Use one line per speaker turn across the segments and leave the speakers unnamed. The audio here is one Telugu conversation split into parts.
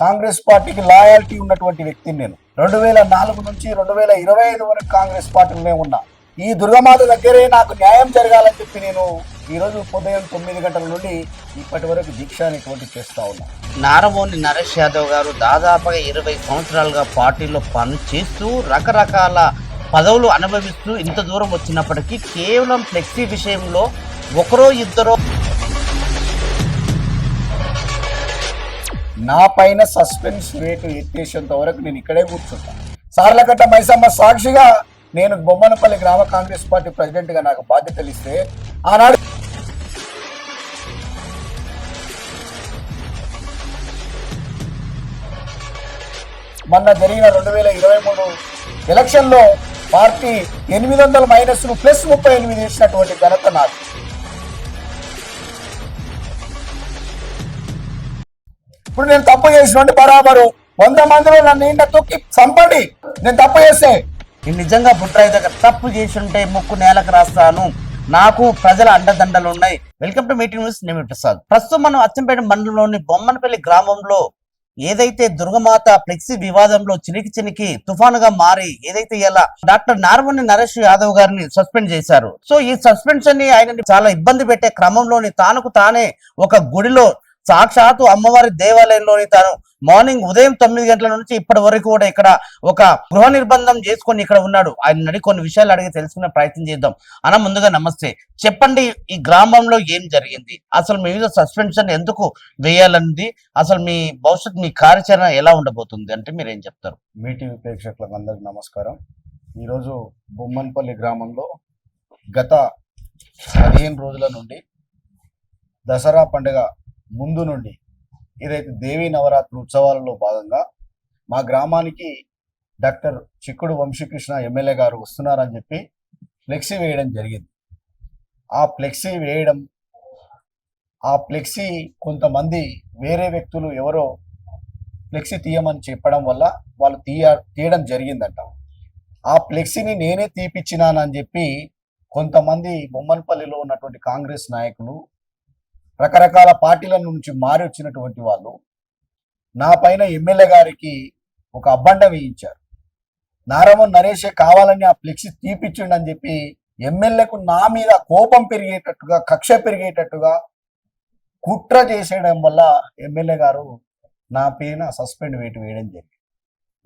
కాంగ్రెస్ పార్టీకి లాయాలిటీ ఉన్నటువంటి వ్యక్తిని నేను. రెండు వేల నాలుగు నుంచి రెండు వేల ఇరవై ఐదు వరకు కాంగ్రెస్ పార్టీలోనే ఉన్నా. ఈ దుర్గమాత దగ్గరే నాకు న్యాయం జరగాలని చెప్పి నేను ఈరోజు ఉదయం తొమ్మిది గంటల నుండి ఇప్పటి వరకు దీక్ష అనేటువంటి చేస్తా ఉన్నా.
నారమోని నరేష్ యాదవ్ గారు దాదాపుగా ఇరవై సంవత్సరాలుగా పార్టీలో పని చేస్తూ రకరకాల పదవులు అనుభవిస్తూ ఇంత దూరం వచ్చినప్పటికీ కేవలం ఫ్లెక్సీ విషయంలో ఒకరో ఇద్దరో
నా పైన సస్పెన్స్ రేటు ఎత్తేసేంత వరకు నేను ఇక్కడే కూర్చుంటా. సార్లకట్ట మైసమ్మ సాక్షిగా నేను బొమ్మనపల్లి గ్రామ కాంగ్రెస్ పార్టీ ప్రెసిడెంట్గా నాకు బాధ్యతలు ఇస్తే ఆనాడు మొన్న జరిగిన రెండు వేల ఇరవై మూడు ఎలక్షన్లో పార్టీ ఎనిమిది వందల మైనస్ను ప్లస్ ముప్పై ఎనిమిది చేసినటువంటి ఘనత నాకు ఇప్పుడు నేను తప్పు చేసినట్టు బరాబరు. వంద మందిలో నన్ను ఇంట తొక్కి చంపండి. నేను తప్పు చేస్తే.
నేను నిజంగా బుట్రాయి దగ్గర తప్పు చేసి ఉంటే ముక్కు నేలకు రాస్తాను. నాకు ప్రజల అండదండలు ఉన్నాయి. వెల్కమ్ టు మీటింగ్ న్యూస్ నేను ప్రసాద్. ప్రస్తుతం మనం అచ్చంపేట మండలంలోని బొమ్మనపల్లి గ్రామంలో ఏదైతే దుర్గమాత ఫ్లెక్సీ వివాదంలో చినికి చినికి తుఫానుగా మారి ఏదైతే ఇలా డాక్టర్ నారమణి నరేష్ యాదవ్ గారిని సస్పెండ్ చేశారు. సో ఈ సస్పెన్షన్ని ఆయన చాలా ఇబ్బంది పెట్టే క్రమంలోని తానుకు తానే ఒక గుడిలో సాక్షాత్తు అమ్మవారి దేవాలయంలోని తాను మార్నింగ్ ఉదయం తొమ్మిది గంటల నుంచి ఇప్పటి వరకు కూడా ఇక్కడ ఒక గృహ నిర్బంధం చేసుకొని ఇక్కడ ఉన్నాడు. ఆయన నడి కొన్ని విషయాలు అడిగి తెలుసుకునే ప్రయత్నం చేద్దాం. అన్న ముందుగా నమస్తే. చెప్పండి ఈ గ్రామంలో ఏం జరిగింది? అసలు మీ మీద సస్పెన్షన్ ఎందుకు వేయాలన్నది అసలు మీ భవిష్యత్ మీ కార్యాచరణ ఎలా ఉండబోతుంది? అంటే మీరు ఏం చెప్తారు?
మీటీవీ ప్రేక్షకులకు అందరికి నమస్కారం. ఈరోజు బొమ్మన్పల్లి గ్రామంలో గత పదిహేను రోజుల నుండి దసరా పండుగ ముందు నుండి ఏదైతే దేవీ నవరాత్రి ఉత్సవాలలో భాగంగా మా గ్రామానికి డాక్టర్ చిక్కుడు వంశీకృష్ణ ఎమ్మెల్యే గారు వస్తున్నారని చెప్పి ఫ్లెక్సీ వేయడం జరిగింది. ఆ ఫ్లెక్సీ వేయడం ఆ ఫ్లెక్సీ కొంతమంది వేరే వ్యక్తులు ఎవరో ఫ్లెక్సీ తీయమని చెప్పడం వల్ల వాళ్ళు తీయ తీయడం జరిగిందంట. ఆ ఫ్లెక్సీని నేనే తీపిచ్చినానని చెప్పి కొంతమంది బొమ్మన్పల్లిలో ఉన్నటువంటి కాంగ్రెస్ నాయకులు రకరకాల పార్టీల నుంచి మారి వచ్చినటువంటి వాళ్ళు నా పైన ఎమ్మెల్యే గారికి ఒక అబ్బండం వేయించారు. నారమన్ నరేషే కావాలని ఆ ఫ్లెక్సీ తీపిచ్చిండని చెప్పి ఎమ్మెల్యేకు నా మీద కోపం పెరిగేటట్టుగా కక్ష పెరిగేటట్టుగా కుట్ర చేసేయడం వల్ల ఎమ్మెల్యే గారు నా పైన సస్పెండ్ వేటు వేయడం జరిగింది.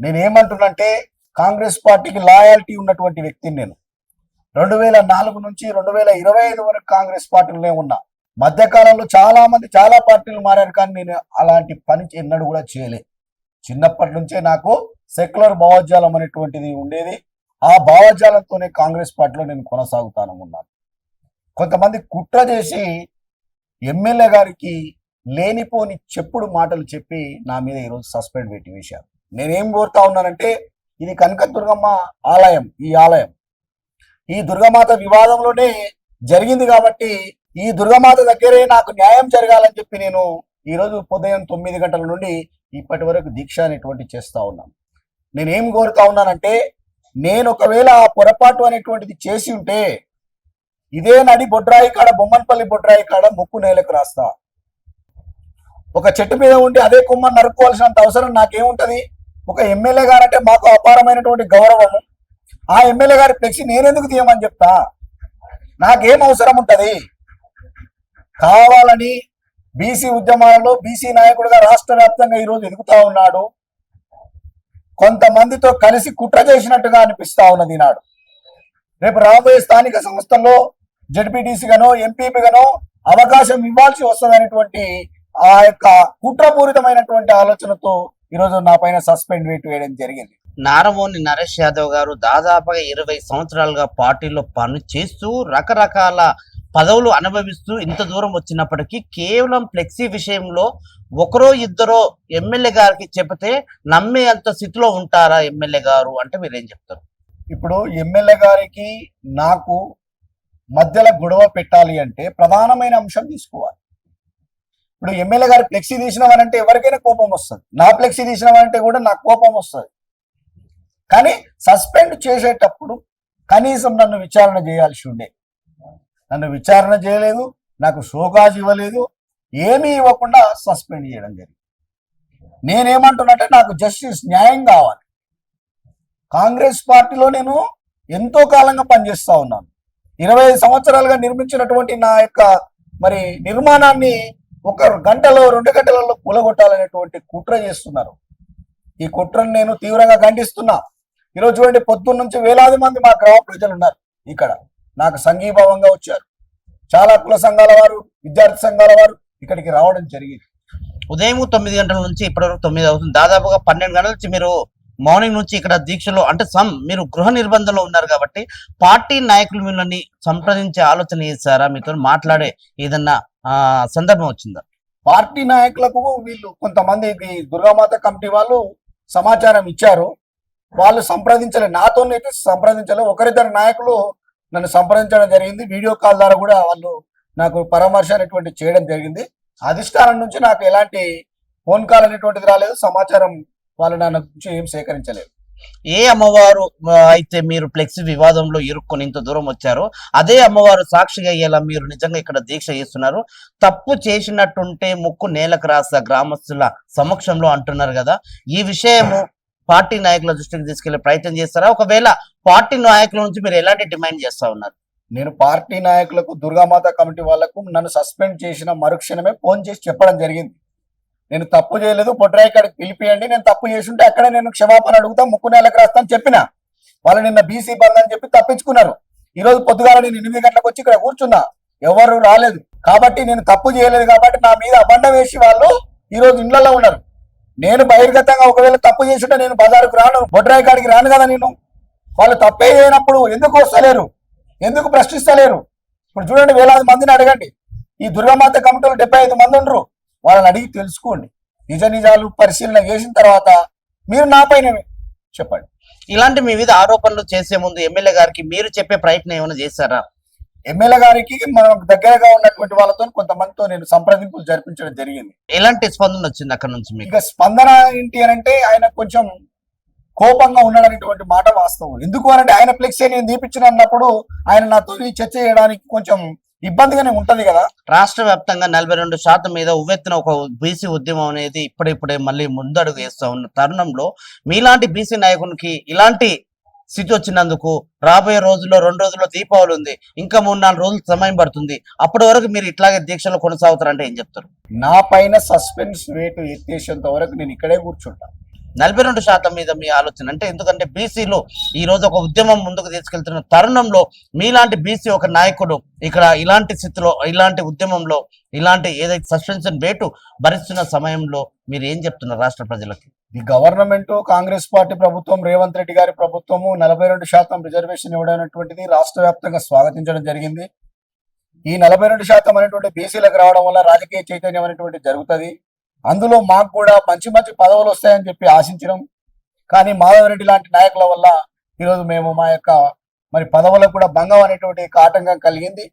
నేనేమంటున్నంటే కాంగ్రెస్ పార్టీకి లాయాలిటీ ఉన్నటువంటి వ్యక్తిని నేను. రెండు వేల నాలుగు నుంచి రెండు వేల ఇరవై ఐదు వరకు కాంగ్రెస్ పార్టీలోనే ఉన్నా. మధ్యకాలంలో చాలా మంది చాలా పార్టీలు మారారు కానీ నేను అలాంటి పని ఎన్నడూ కూడా చేయలే. చిన్నప్పటి నుంచే నాకు సెక్యులర్ భావజాలం అనేటువంటిది ఉండేది. ఆ భావజాలంతోనే కాంగ్రెస్ పార్టీలో నేను కొనసాగుతాను ఉన్నాను కొంతమంది కుట్ర చేసి ఎమ్మెల్యే గారికి లేనిపోని చెప్పుడు మాటలు చెప్పి నా మీద ఈరోజు సస్పెండ్ పెట్టి వేశారు. నేనేం కోరుతా ఉన్నానంటే ఇది కనకదుర్గమ్మ ఆలయం ఈ ఆలయం. ఈ దుర్గమాత వివాదంలోనే జరిగింది కాబట్టి ఈ దుర్గమాత దగ్గరే నాకు న్యాయం జరగాలని చెప్పి నేను ఈరోజు ఉదయం తొమ్మిది గంటల నుండి ఇప్పటి వరకు దీక్ష అనేటువంటి చేస్తూ ఉన్నాను నేనేం కోరుతా ఉన్నానంటే నేను ఒకవేళ ఆ పొరపాటు అనేటువంటిది చేసి ఉంటే ఇదే నడి బొడ్రాయి కాడ బొమ్మన్పల్లి బొడ్రాయి కాడ ముక్కు నేలకు రాస్తా. ఒక చెట్టు మీద ఉండి అదే కొమ్మని నరుక్కోవాల్సినంత అవసరం నాకేముంటది? ఒక ఎమ్మెల్యే గారంటే మాకు అపారమైనటువంటి గౌరవము. ఆ ఎమ్మెల్యే గారి ఫ్లెక్సీ నేనెందుకు తీయమని చెప్తా? నాకేం అవసరం ఉంటుంది? కావాలని బీసీ ఉద్యమాలలో బీసీ నాయకుడుగా రాష్ట్ర వ్యాప్తంగా ఈరోజు ఎదుగుతా ఉన్నాడు. కొంతమందితో కలిసి కుట్ర చేసినట్టుగా అనిపిస్తా ఉన్నది ఈనాడు. రేపు రాబోయే స్థానిక సంస్థల్లో జడ్పీటీసీగానో ఎంపీపీగానో అవకాశం ఇవ్వాల్సి వస్తుందనేటువంటి ఆ యొక్క కుట్రపూరితమైనటువంటి ఆలోచనతో ఈరోజు నా పైన సస్పెండ్ వేటు వేయడం జరిగింది.
నారమోని నరేష్ యాదవ్ గారు దాదాపుగా ఇరవై సంవత్సరాలుగా పార్టీలో పని చేస్తూ రకరకాల పదవులు అనుభవిస్తూ ఇంత దూరం వచ్చినప్పటికీ కేవలం ఫ్లెక్సీ విషయంలో ఒకరో ఇద్దరో ఎమ్మెల్యే గారికి చెబితే నమ్మే అంత స్థితిలో ఉంటారా ఎమ్మెల్యే గారు అంటే మీరేం చెప్తారు?
ఇప్పుడు ఎమ్మెల్యే గారికి నాకు మధ్యలో గొడవ పెట్టాలి అంటే ప్రధానమైన అంశం తీసుకోవాలి. ఇప్పుడు ఎమ్మెల్యే గారు ఫ్లెక్సీ తీసినామనంటే ఎవరికైనా కోపం వస్తుంది. నా ఫ్లెక్సీ తీసినామనంటే కూడా నాకు కోపం వస్తుంది. కానీ సస్పెండ్ చేసేటప్పుడు కనీసం నన్ను విచారణ చేయాల్సి ఉండే నన్ను విచారణ చేయలేదు నాకు షోకాజ్ ఇవ్వలేదు ఏమీ ఇవ్వకుండా సస్పెండ్ చేయడం జరిగింది. నేనేమంటున్నట్టే నాకు జస్టిస్ న్యాయం కావాలి. కాంగ్రెస్ పార్టీలో నేను ఎంతో కాలంగా పనిచేస్తూ ఉన్నాను. ఇరవై ఐదు సంవత్సరాలుగా నిర్మించినటువంటి నా యొక్క మరి నిర్మాణాన్ని ఒక గంటలో రెండు గంటలలో కూలగొట్టాలనేటువంటి కుట్ర చేస్తున్నారు. ఈ కుట్రను నేను తీవ్రంగా ఖండిస్తున్నా. ఈరోజు చూడండి పొద్దున్న నుంచి వేలాది మంది మా గ్రామ ప్రజలు ఉన్నారు ఇక్కడ. నాకు సంఘీభావంగా వచ్చారు. చాలా కుల సంఘాల వారు విద్యార్థి సంఘాల వారు ఇక్కడికి రావడం జరిగింది.
ఉదయం తొమ్మిది గంటల నుంచి ఇప్పటివరకు తొమ్మిది అవుతుంది. దాదాపుగా పన్నెండు గంటల నుంచి మీరు మార్నింగ్ నుంచి ఇక్కడ దీక్షలో అంటే సమ్ మీరు గృహ నిర్బంధంలో ఉన్నారు కాబట్టి పార్టీ నాయకులు మిమ్మల్ని సంప్రదించే ఆలోచన చేశారా? మీతో మాట్లాడే ఏదన్నా ఆ, సందర్భం వచ్చిందా?
పార్టీ నాయకులకు వీళ్ళు కొంతమంది దుర్గామాత కమిటీ వాళ్ళు సమాచారం ఇచ్చారు. వాళ్ళు సంప్రదించలే. నాతో అయితే సంప్రదించలే. ఒకరిద్దరు నాయకులు నన్ను సంప్రదించడం జరిగింది. వీడియో కాల్ ద్వారా కూడా వాళ్ళు నాకు పరామర్శ అనేటువంటి చేయడం జరిగింది. అధిష్టానం నుంచి నాకు ఎలాంటి ఫోన్ కాల్ అనేటువంటిది రాలేదు. సమాచారం వాళ్ళు నా నుంచి ఏం సేకరించలేదు.
ఏ అమ్మవారు అయితే మీరు ఫ్లెక్సీ వివాదంలో ఇరుక్కొని ఇంత దూరం వచ్చారో అదే అమ్మవారు సాక్షిగా అయ్యేలా మీరు నిజంగా ఇక్కడ దీక్ష చేస్తున్నారు. తప్పు చేసినట్టుంటే ముక్కు నేలకు రాస్తా గ్రామస్తుల సమక్షంలో అంటున్నారు కదా. ఈ విషయము పార్టీ నాయకుల దృష్టికి తీసుకెళ్ళే ప్రయత్నం చేస్తారా? ఒకవేళ పార్టీ నాయకుల నుంచి మీరు ఎలాంటి డిమాండ్ చేస్తా ఉన్నారు?
నేను పార్టీ నాయకులకు దుర్గామాత కమిటీ వాళ్ళకు నన్ను సస్పెండ్ చేసిన మరుక్షణమే ఫోన్ చేసి చెప్పడం జరిగింది. నేను తప్పు చేయలేదు పొట్రాయి కాడికి పిలిపియండి నేను తప్పు చేస్తుంటే అక్కడే నేను క్షమాపణ అడుగుతా ముక్కు నెలకు రాస్తాను చెప్పిన. వాళ్ళు నిన్న బీసీ బంద్ అని చెప్పి తప్పించుకున్నారు. ఈ రోజు పొద్దుగాల నేను ఎనిమిది గంటలకు వచ్చి ఇక్కడ కూర్చున్నా. ఎవరు రాలేదు. కాబట్టి నేను తప్పు చేయలేదు కాబట్టి నా మీద అబండ వేసి వాళ్ళు ఈ రోజు ఇళ్ళలో ఉన్నారు. నేను బహిర్గతంగా ఒకవేళ తప్పు చేసుంటే నేను బజారుకు రాను బొడ్రాయి కాడికి రాను కదా నేను? వాళ్ళు తప్పే చేయనప్పుడు ఎందుకు వస్తలేరు? ఎందుకు ప్రశ్నిస్తలేరు? ఇప్పుడు చూడండి వేలాది మందిని అడగండి. ఈ దుర్గామాత కమిటీలో డెబ్బై ఐదు మంది ఉండరు. వాళ్ళని అడిగి తెలుసుకోండి. నిజ నిజాలు పరిశీలన చేసిన తర్వాత మీరు నాపైన చెప్పండి.
ఇలాంటి మీ మీద ఆరోపణలు చేసే ముందు ఎమ్మెల్యే గారికి మీరు చెప్పే ప్రయత్నం ఏమైనా చేశారా?
ఎమ్మెల్యే గారికి మనం దగ్గరగా ఉన్నటువంటి వాళ్ళతో కొంతమందితో నేను సంప్రదింపులు జరిపించడం జరిగింది.
ఎలాంటి స్పందన వచ్చింది అక్కడ నుంచి మీకు?
ఇక స్పందన ఏంటి అని అంటే ఆయన కొంచెం కోపంగా ఉన్నాడనేటువంటి మాట వాస్తవం. ఎందుకు అనంటే ఆయన ఫ్లెక్సీ నేను దీపించిన అన్నప్పుడు ఆయన నాతో చర్చ చేయడానికి కొంచెం ఇబ్బందిగానే ఉంటది కదా.
రాష్ట్ర వ్యాప్తంగా నలభై రెండు శాతం మీద ఉవ్వెత్తున ఒక బీసీ ఉద్యమం అనేది ఇప్పుడిప్పుడే మళ్ళీ ముందడుగు వేస్తా ఉన్న తరుణంలో మీలాంటి బీసీ నాయకునికి ఇలాంటి స్థితి వచ్చినందుకు రాబోయే రోజుల్లో రెండు రోజుల్లో దీపావళి ఉంది. ఇంకా మూడు నాలుగు రోజులు సమయం పడుతుంది. అప్పటి వరకు మీరు ఇట్లాగే దీక్షలు కొనసాగుతారంటే ఏం చెప్తారు?
నా పైన సస్పెన్స్ రేటు ఎత్తేసేంత వరకు నేను ఇక్కడే కూర్చుంటా.
నలభై రెండు శాతం మీద మీ ఆలోచన. అంటే ఎందుకంటే బీసీలు ఈ రోజు ఒక ఉద్యమం ముందుకు తీసుకెళ్తున్న తరుణంలో మీలాంటి బీసీ ఒక నాయకుడు ఇక్కడ ఇలాంటి స్థితిలో ఇలాంటి ఉద్యమంలో ఇలాంటి ఏదైతే సస్పెన్షన్ వేటు భరిస్తున్న సమయంలో మీరు ఏం చెప్తున్నారు రాష్ట్ర ప్రజలకి?
ఈ గవర్నమెంట్ కాంగ్రెస్ పార్టీ ప్రభుత్వం రేవంత్ రెడ్డి గారి ప్రభుత్వము నలభై రెండు శాతం రిజర్వేషన్ ఇవ్వడం రాష్ట్ర వ్యాప్తంగా స్వాగతించడం జరిగింది. ఈ నలభై రెండు శాతం అనేటువంటి బీసీలకు రావడం వల్ల రాజకీయ చైతన్యం అనేటువంటి జరుగుతుంది. అందులో మాకు కూడా మంచి మంచి పదవులు వస్తాయని చెప్పి ఆశించడం. కానీ మాధవరెడ్డి లాంటి నాయకుల వల్ల ఈరోజు మేము మా యొక్క మరి పదవులకు కూడా భంగం అనేటువంటి ఒక ఆటంకం కలిగింది.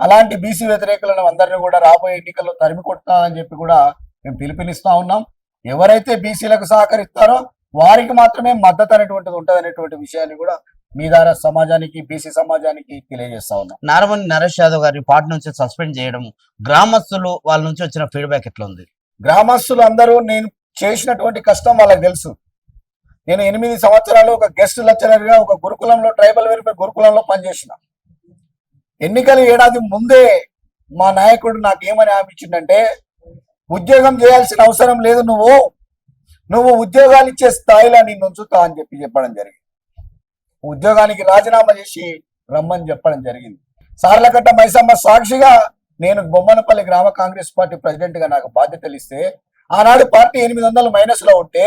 అలాంటి బీసీ వ్యతిరేకులను అందరినీ కూడా రాబోయే ఎన్నికల్లో తరిమి కొట్టాలని చెప్పి కూడా మేము పిలుపునిస్తా ఉన్నాం. ఎవరైతే బీసీలకు సహకరిస్తారో వారికి మాత్రమే మద్దతు అనేటువంటిది ఉంటుంది అనేటువంటి విషయాన్ని కూడా మీ ద్వారా సమాజానికి బీసీ సమాజానికి తెలియజేస్తా ఉన్నాం.
నారమణి నరేష్ యాదవ్ గారి పార్టీ నుంచి సస్పెండ్ చేయడం గ్రామస్తులు వాళ్ళ నుంచి వచ్చిన ఫీడ్బ్యాక్ ఎట్లా ఉంది
గ్రామస్తులు అందరూ నేను చేసినటువంటి కష్టం వాళ్ళకి తెలుసు. నేను ఎనిమిది సంవత్సరాలు ఒక గెస్ట్ లెక్చరర్గా ఒక గురుకులంలో ట్రైబల్ వెల్ఫేర్ గురుకులంలో పనిచేసిన. ఎన్నికల ఏడాది ముందే మా నాయకుడు నాకు ఏమని ఆపించిందంటే ఉద్యోగం చేయాల్సిన అవసరం లేదు నువ్వు. నువ్వు ఉద్యోగాలు ఇచ్చే స్థాయిలో నిన్ను ఉంచుతా అని చెప్పి చెప్పడం జరిగింది. ఉద్యోగానికి రాజీనామా చేసి రమ్మని చెప్పడం జరిగింది. సార్లకట్ట మైసమ్మ సాక్షిగా నేను బొమ్మనపల్లి గ్రామ కాంగ్రెస్ పార్టీ ప్రెసిడెంట్గా నాకు బాధ్యతలు ఇస్తే ఆనాడు పార్టీ ఎనిమిది వందల మైనస్లో ఉంటే